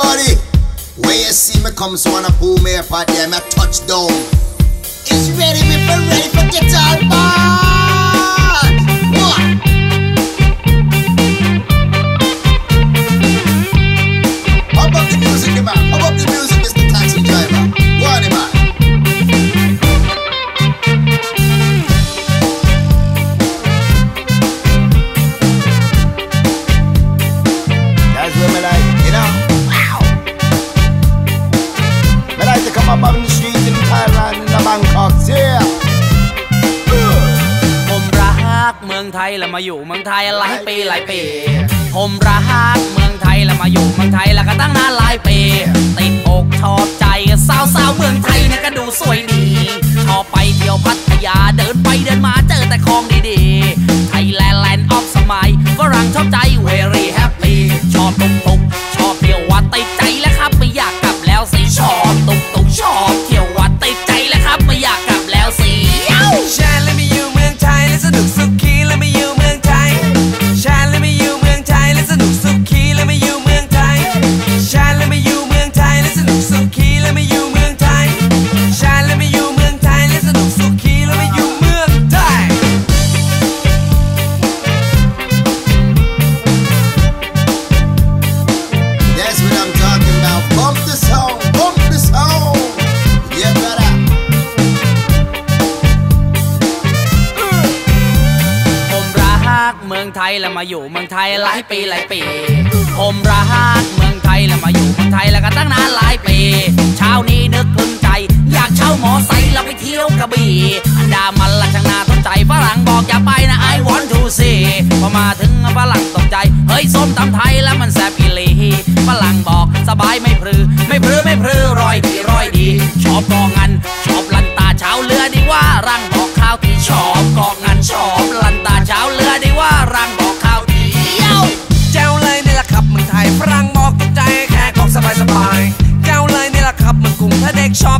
everybody. When you see me come, so wanna pull me apart, yeah, me touchdown. It's ready, me for ready for guitar band. แล้วมาอยู่เมืองไทยหลายปีหลายปี ผมรักเมืองไทยแล้วมาอยู่เมืองไทยแล้วก็ตั้งนานหลายปี ติดอกชอบใจสาวสาวเมืองไทยเนี่ยก็ดูสวยดี ชอบไปเที่ยวพัทยาเดินไปเดินมา องไทยแล้วมาอยู่เมืองไทยหลายปีหลายปีผมรักเมืองไทยแล้วมาอยู่เมืองไทยแล้วก็ตั้งนานหลายปีเช้านี้นึกพึงใจ อยากเช่าหมอไซค์แล้วไปเที่ยวกระบี่อันดามันละช่างน่าสนใจฝรั่งบอกอย่าไปนะ I want to see พอมาถึงฝรั่งตกใจ เฮ้ยส้มตำไทยแล้วมันแซ่บอีหลีฝรั่งบอกสบายไม่พรือ ไม่พรือไม่พรือรอยดีรอยดีชอบกองงันชอบลันตาเช้าเรือดีว่ารัง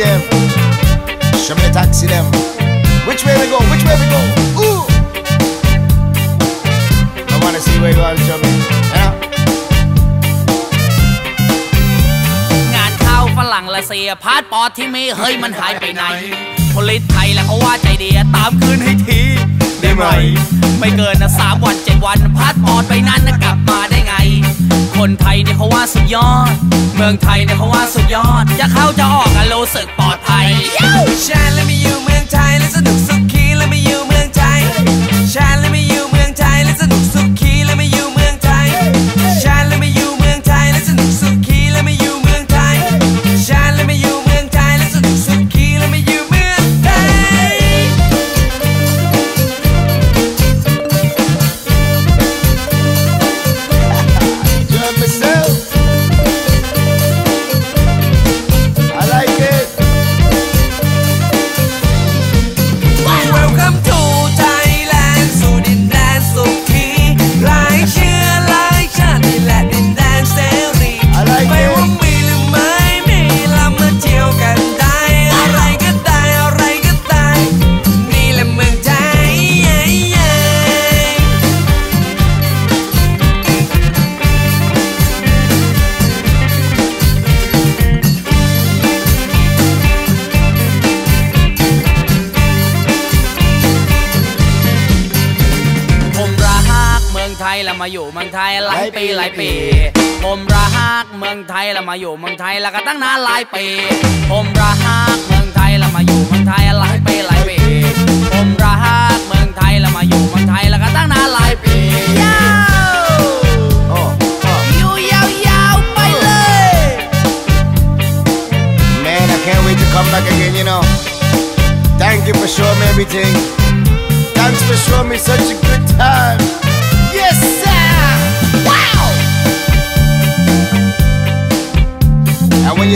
Them? Show me the taxi them. Which way we go? Which way we go? Ooh! I wanna see where you are, show me. Yeah. งานเข้าฝรั่งละเสียพาสปอร์ตที่มีเฮ้ยมันหายไปไหนผลิตไทยแล้วเขาว่าใจดีตามคืนให้ทีได้ไหมไม่เกินนะสามวันเจ็ดวันพาสปอร์ตไปนั้นนะกลับมาได้ไง คนไทยเนี่ยเขาว่าสุดยอด เมืองไทยเนี่ยเขาว่าสุดยอด จะเข้าจะออกกันรู้สึกปลอดภัยแชร์และไม่อยู่เมืองไทยและ ไทยแล้วมาอยู่เมืองไทยหลายปีหลายปี ผมรักเมืองไทยแล้วมาอยู่เมืองไทยแล้วก็ตั้งนานหลายปี ผมรักเมืองไทยแล้วมาอยู่เมืองไทยหลายปีหลายปี ผมรักเมืองไทยแล้วมาอยู่เมืองไทยแล้วก็ตั้งนานหลายปียาว Oh, oh. อยู่ยาวๆไปเลย Man, I can't wait to come back again, you know. Thank you for showing me everything. Thanks for showing me such a good time.